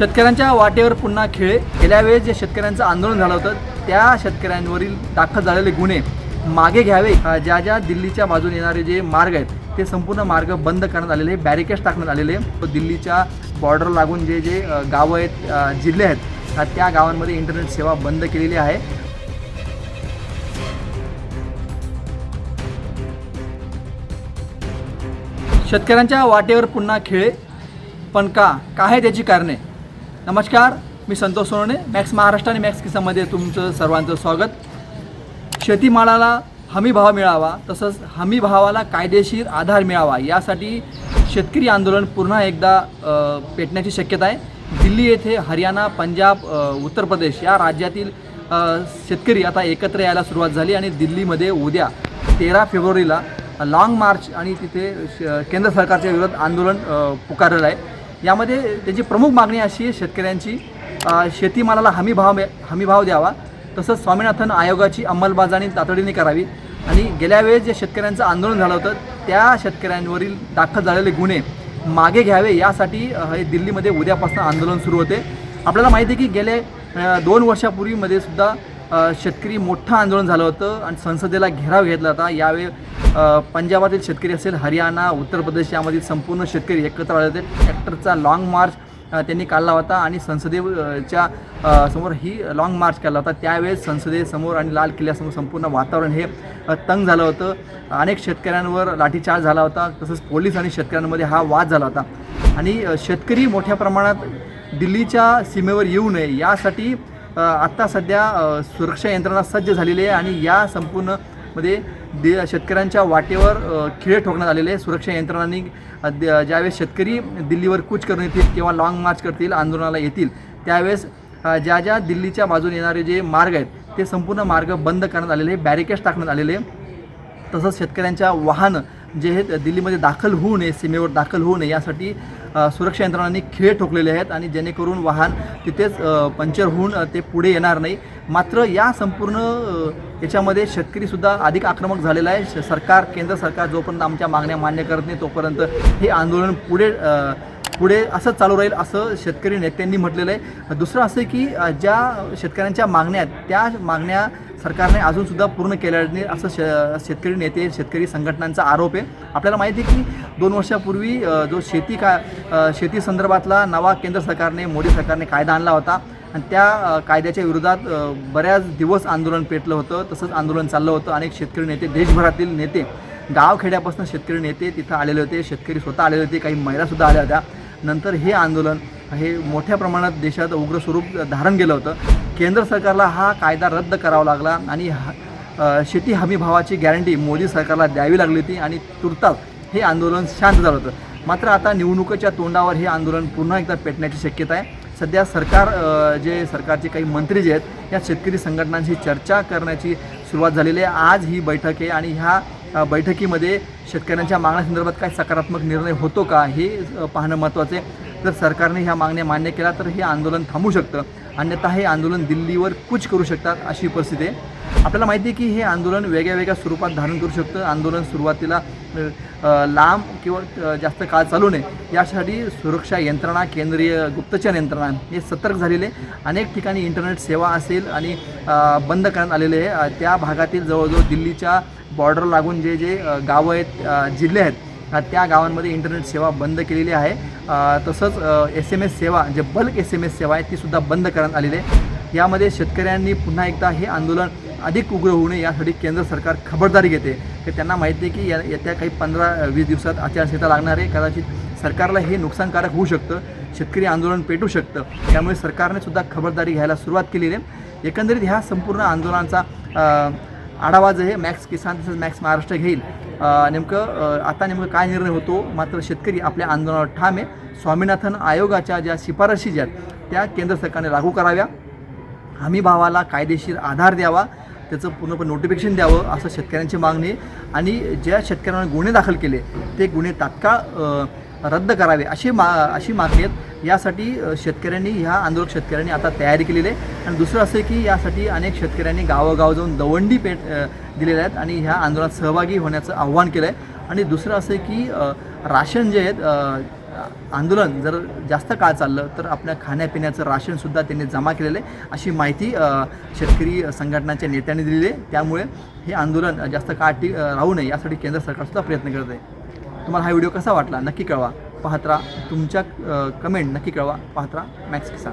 शेतकऱ्यांच्या वाटेवर पुन्हा खेळ. गेल्या वेळेस जे शेतकऱ्यांचं आंदोलन झालं होतं त्या शेतकऱ्यांवरील दाखल झालेले गुन्हे मागे घ्यावे. ज्या ज्या दिल्लीच्या बाजूने येणारे जे मार्ग आहेत ते संपूर्ण मार्ग बंद करण्यात आलेले बॅरिकेड्स टाकण्यात आलेले. दिल्लीच्या बॉर्डर लागून जे जे गावं आहेत जिल्हे आहेत त्या गावांमध्ये इंटरनेट सेवा बंद केलेली आहे. शेतकऱ्यांच्या वाटेवर पुन्हा खेळ. पण का? काय आहे त्याची कारणे? नमस्कार मी संतोष सोनवणे मॅक्स महाराष्ट्र आणि मॅक्स किसामध्ये तुमचं सर्वांचं स्वागत. शेतीमालाला हमी भाव मिळावा तसंच हमी भावाला कायदेशीर आधार मिळावा यासाठी शेतकरी आंदोलन पुन्हा एकदा पेटण्याची शक्यता आहे. दिल्ली येथे हरियाणा पंजाब उत्तर प्रदेश या राज्यातील शेतकरी आता एकत्र यायला सुरुवात झाली आणि दिल्लीमध्ये उद्या तेरा फेब्रुवारीला लाँग मार्च आणि तिथे श- केंद्र सरकारच्या विरोधात आंदोलन पुकारलेलं आहे. यामध्ये त्याची प्रमुख मागणी अशी आहे शेतकऱ्यांची शेतीमालाला हमी भाव हमी भाव द्यावा. तसंच स्वामीनाथन आयोगाची अंमलबजावणी तातडीने करावी. आणि गेल्या वेळेस जे शेतकऱ्यांचं आंदोलन झालं होतं त्या शेतकऱ्यांवरील दाखल झालेले गुन्हे मागे घ्यावे यासाठी हे दिल्लीमध्ये उद्यापासून आंदोलन सुरू होते. आपल्याला माहिती आहे की गेले दोन वर्षापूर्वीमध्ये सुद्धा शेतकरी मोठं आंदोलन झालं होतं आणि संसदेला घेराव घेतला होता. यावेळी पंजाबातील शेतकरी असेल हरियाणा उत्तर प्रदेश यामधील संपूर्ण शेतकरी एकत्र आले होते. ट्रॅक्टरचा लाँग मार्च त्यांनी काढला होता आणि संसदेच्या समोर ही लाँग मार्च केला होता. त्यावेळेस संसदेसमोर आणि लाल किल्ल्यासमोर संपूर्ण वातावरण हे तंग झालं होतं. अनेक शेतकऱ्यांवर लाठीचार्ज झाला होता तसंच पोलीस आणि शेतकऱ्यांमध्ये हा वाद झाला होता. आणि शेतकरी मोठ्या प्रमाणात दिल्लीच्या सीमेवर येऊ नये यासाठी आत्ता सध्या सुरक्षा यंत्रणा सज्ज झालेली आहे आणि या संपूर्णमध्ये दे शेतकऱ्यांच्या वाटेवर खिळे ठोकण्यात आलेले आहे. सुरक्षा यंत्रणांनी द- ज्यावेळेस शेतकरी दिल्लीवर कूच करून येतील किंवा लाँग मार्च करतील आंदोलनाला येतील त्यावेळेस ज्या ज्या दिल्लीच्या बाजूने येणारे जे मार्ग आहेत ते संपूर्ण मार्ग बंद करण्यात आलेले आहे बॅरिकेड्स टाकण्यात आलेले आहे. तसंच शेतकऱ्यांच्या वाहनं जे आहेत दिल्लीमध्ये दाखल होऊ नये सीमेवर दाखल होऊ नये यासाठी सुरक्षा यंत्रणांनी खिळे ठोकलेले आहेत आणि जेणेकरून वाहन तिथेच पंक्चर होऊन ते पुढे येणार नाही. मात्र या संपूर्ण याच्यामध्ये शेतकरीसुद्धा अधिक आक्रमक झालेला आहे. श- सरकार केंद्र सरकार जोपर्यंत आमच्या मागण्या मान्य करत नाही तोपर्यंत हे आंदोलन पुढे पुढे असंच चालू राहील असं शेतकरी नेत्यांनी म्हटलेलं आहे. दुसरं असं की ज्या शेतकऱ्यांच्या मागण्या आहेत त्या मागण्या सरकारने अजूनसुद्धा पूर्ण केल्या नाही असं श शेतकरी नेते शेतकरी संघटनांचा आरोप आहे. आपल्याला माहिती आहे की दोन वर्षापूर्वी जो शेती का शेती संदर्भातला नवा केंद्र सरकारने मोदी सरकारने कायदा आणला होता. आणि त्या कायद्याच्या विरोधात बऱ्याच दिवस आंदोलन पेटलं होतं तसंच आंदोलन चाललं होतं. अनेक शेतकरी नेते देशभरातील नेते गावखेड्यापासून शेतकरी नेते तिथं आलेले होते. शेतकरी स्वतः आलेले होते काही महिलासुद्धा आल्या होत्या. नंतर हे आंदोलन हे मोठ्या प्रमाणात देशात उग्र स्वरूप धारण गेलं होतं. केंद्र सरकारला हा कायदा रद्द करावा लागला आणि हा शेती हमी भावाची गॅरंटी मोदी सरकारला द्यावी लागली होती आणि तुर्तास हे आंदोलन शांत झालं होतं. मात्र आता निवडणुकीच्या तोंडावर हे आंदोलन पुन्हा एकदा पेटण्याची शक्यता आहे. सध्या सरकार जे सरकारचे काही मंत्री जे आहेत या शेतकरी संघटनांशी चर्चा करण्याची सुरुवात झालेली आहे. आज ही बैठक आहे आणि ह्या बैठकीमध्ये शेतकऱ्यांच्या मागण्यासंदर्भात काय सकारात्मक निर्णय होतो का हे पाहणं महत्त्वाचं आहे. जर सरकारने ह्या मागण्या मान्य केल्या तर हे आंदोलन थांबू शकतं. अन्यथा हे आंदोलन दिल्लीवर कूच करू शकतात अशी परिस्थिती आहे. आपल्याला माहिती आहे की हे आंदोलन वेगळ्या वेगळ्या स्वरूपात धारण करू शकतं. आंदोलन सुरुवातीला लांब किंवा जास्त काळ चालू नये. यासाठी सुरक्षा यंत्रणा केंद्रीय गुप्तचर यंत्रणा हे सतर्क झालेले अनेक ठिकाणी इंटरनेट सेवा असेल आणि बंद करण्यात आलेले आहे. त्या भागातील जवळजवळ दिल्लीच्या बॉर्डर लागून जे जे गावं आहेत जिल्हे आहेत त्या गावांमध्ये इंटरनेट सेवा बंद केलेली आहे. तसंच एस एम एस सेवा जे बल्क एस एम एस सेवा आहे तीसुद्धा बंद करण्यात आलेली आहे. यामध्ये शेतकऱ्यांनी पुन्हा एकदा हे आंदोलन अधिक उग्र होऊ नये यासाठी केंद्र सरकार खबरदारी घेते. की त्यांना माहिती आहे की या येत्या काही पंधरा वीस दिवसात आचारसंहिता लागणार आहे. कदाचित सरकारला हे नुकसानकारक होऊ शकतं. शेतकरी आंदोलन पेटू शकतं. त्यामुळे सरकारने सुद्धा खबरदारी घ्यायला सुरुवात केलेली आहे. एकंदरीत ह्या संपूर्ण आंदोलनाचा आढावा जे आहे मॅक्स किसान तसंच मॅक्स महाराष्ट्र घेईल. नेमकं आता नेमकं काय निर्णय होतो? मात्र शेतकरी आपल्या आंदोलनावर ठाम आहे. स्वामीनाथन आयोगाच्या ज्या शिफारशी ज्या आहेत त्या केंद्र सरकारने लागू कराव्या. हमी भावाला कायदेशीर आधार द्यावा. त्याचं पूर्णपणे नोटिफिकेशन द्यावं असं शेतकऱ्यांची मागणी आहे. आणि ज्या शेतकऱ्यांना गुन्हे दाखल केले ते गुन्हे तात्काळ रद्द करावे अशी मा अशी मागणी आहेत. यासाठी शेतकऱ्यांनी ह्या आंदोलक शेतकऱ्यांनी आता तयारी केलेली आहे. आणि दुसरं असं आहे की यासाठी अनेक शेतकऱ्यांनी गावोगाव जाऊन दवंडी पेट दिलेल्या आहेत आणि ह्या आंदोलनात सहभागी होण्याचं आव्हान केलं आहे. आणि दुसरं असं की राशन जे आहेत आंदोलन जर जास्त काळ चाललं तर आपल्या खाण्यापिण्याचं राशनसुद्धा त्यांनी जमा केलेलं आहे. अशी माहिती शेतकरी संघटनांच्या नेत्यांनी दिलेली आहे. त्यामुळे हे आंदोलन जास्त काळ टी राहू नये यासाठी केंद्र सरकारसुद्धा प्रयत्न करत आहे. तुम्हाला हा व्हिडिओ कसा वाटला? नक्की कळवा. पाहत राहा तुमच्या कमेंट नक्की कळवा. पाहत राहा मॅक्स किसान